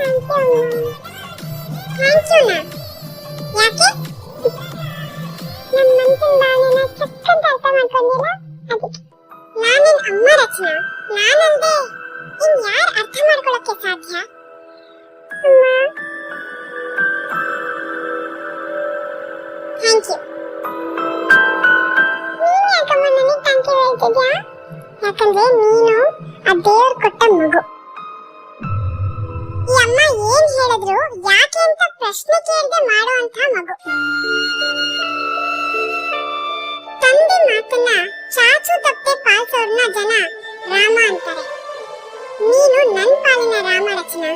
Thank you thank you ನಾ ಯಾಕೆ ನಮ್ಮ ಮನ್ಸಿನ ಭಾವನೆನ ಚಕ್ಕಂತ ಅರ್ಥ ಮಾಡ್ಕೊಂಡಿಲ್ಲ ಅದಕ್ಕೆ ನಾನಿನ್ ಅಮ್ಮ ರಚನಾ ನಾನಲ್ದೆ ಇನ್ ಯಾರು ಅರ್ಥ ಮಾಡ್ಕೊಳಕ್ಕೆ ಸಾಧ್ಯ ಅಮ್ಮ ಥ್ಯಾಂಕ್ ಯು ನೀನ್ ಯಾಕಮ್ಮ ನನಗೆ ಥ್ಯಾಂಕ್ ಯು ಹೇಳ್ತಿದ್ಯಾ ಯಾಕಂದ್ರೆ ನೀನು ಆ ದೇವ್ರು ಕೊಟ್ಟ ಮಗು ಅಮ್ಮ, ಏನ್ ಹೇಳಿದ್ರು? ಯಾಕೆ ಅಂತ ಪ್ರಶ್ನೆ ಕೇಳದೆ ಮಾಡುವಂತ ಮಗು. ತಂದೆ ಮಾತನ್ನ ಚಾಚು ತಪ್ಪೆ ಪಾಲ್ಸೋರ್ನ ಜನ ರಾಮ ಅಂತಾರೆ. ನೀನು ನನ್ ಪಾಲಿನ ರಾಮ ರಚನಾ.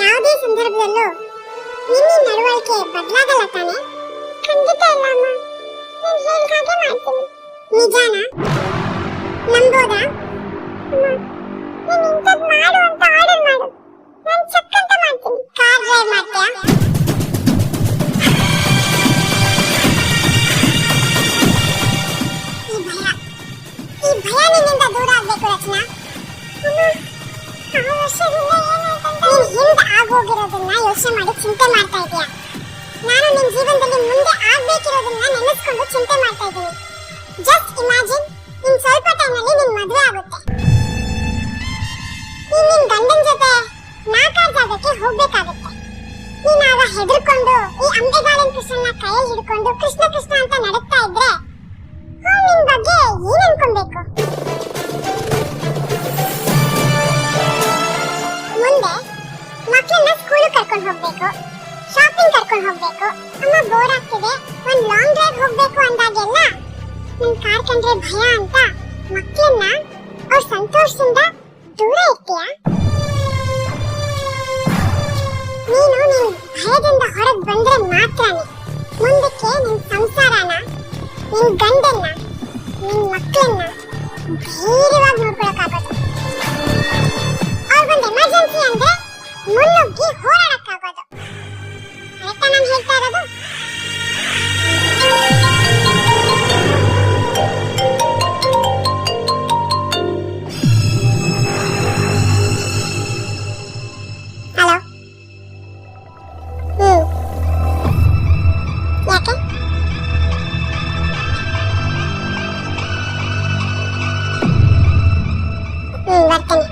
ಯಾವುದೇ ಸಂದರ್ಭದಲ್ಲೂ ನಿನ್ನ ನಡವಳಿಕೆ ಬದಲಾಗಲ್ಲ ತಾನೆ? ಖಂಡಿತ ಇಲ್ಲ ಅಮ್ಮ. ನಾನು ಹೇಳಿದ ಹಾಗೆ ಮಾಡ್ತೀನಿ. ನಿಜಾನಾ? ನಂಬೋದಾ? ವರ್ಷದಿಂದ ಏನಾಯ್ತಂತ ನೀನ್ ಹಿಂದೆ ಆಗೋಗಿರೋದನ್ನ ಯೋಚನೆ ಮಾಡಿ ಚಿಂತೆ ಮಾಡ್ತಾ ಇದೀಯಾ? ನಾನು ನಿನ್ ಜೀವನದಲ್ಲಿ ಮುಂದೆ ಆಗ್ಬೇಕಿರೋದನ್ನ ನೆನೆಸ್ಕೊಂಡು ಚಿಂತೆ ಮಾಡ್ತಾ ಇದ್ದೀನಿ ಜಸ್ಟ್ ಇಮ್ಯಾಜಿನ್ ಇನ್ ಸ್ವಲ್ಪ ಟೈಮಲ್ಲಿ ನಿನ್ ಮದುವೆ ಆಗುತ್ತೆ. ನೀನ್ ನಿನ್ ಗಂಡನ ಜೊತೆ ನಾಲ್ಕಾರು ಜಾಗಕ್ಕೆ ಹೋಗ್ಬೇಕಾಗುತ್ತೆ. ನೀನ್ ಹೆದರ್ಕೊಂಡು ಈ ಅಂಬೆಗಾಲಿನ ಕೃಷ್ಣನ ಕೈಯಲ್ಲಿ ಹಿಡ್ಕೊಂಡು ಕೃಷ್ಣ ಕೃಷ್ಣ ಹೋಗ್ಬೇಕು. ಶಾಪಿಂಗ್ ಕರ್ಕೊಂಡು ಹೋಗ್ಬೇಕು. ಅಮ್ಮ ಬೋರ್ ಆಗ್ತಿದೆ. ಒಂದ್ ಲಾಂಗ್ ಡ್ರೈವ್ ಹೋಗ್ಬೇಕು ಅಂದಾಗೆಲ್ಲ? ನನ್ ಕಾರ್ ಕಂಡ್ರೆ ಭಯ ಅಂತ ಮಕ್ಕಳನ್ನ ಅವ್ರ ಸಂತೋಷದಿಂದ ದೂರ ಇರ್ತೀಯ ನೀನು ನೀನ್ ಭಯದಿಂದ ಹೊರಗ್ ಬಂದ್ರೆ ಮಾತ್ರನೇ. ಮುಂದಕ್ಕೆ ನಿನ್ ಸಂಸಾರನ ನಿನ್ ಗಂಡನ್ನ ನಿನ್ ಮಕ್ಕಳನ್ನ ಧೈರ್ಯವಾಗಿ ಹ್ಮ್ ಬರ್ತೇನೆ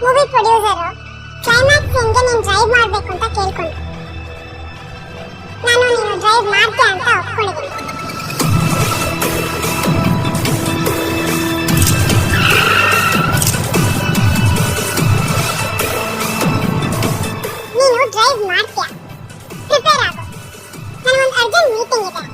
ಮೂವಿ ಪ್ರೊಡ್ಯೂಸರು ಕ್ಲೈಮ್ಯಾಕ್ಸ್ ಹೆಂಗೆ ನೀನು ಡ್ರೈವ್ ಮಾಡಬೇಕು ಅಂತ ಕೇಳ್ಕೊಂಡು ನಾನು ನೀನು ಡ್ರೈವ್ ಮಾಡ್ತೀಯ ಅಂತ ಒಪ್ಕೊಂಡಿದ್ದೀನಿ ನೀನು ಡ್ರೈವ್ ಮಾಡ್ತೀಯ ಪ್ರಿಪೇರ್ ಆಗು ನನಗೊಂದು ಅರ್ಜೆಂಟ್ ಮೀಟಿಂಗ್ ಇದೆ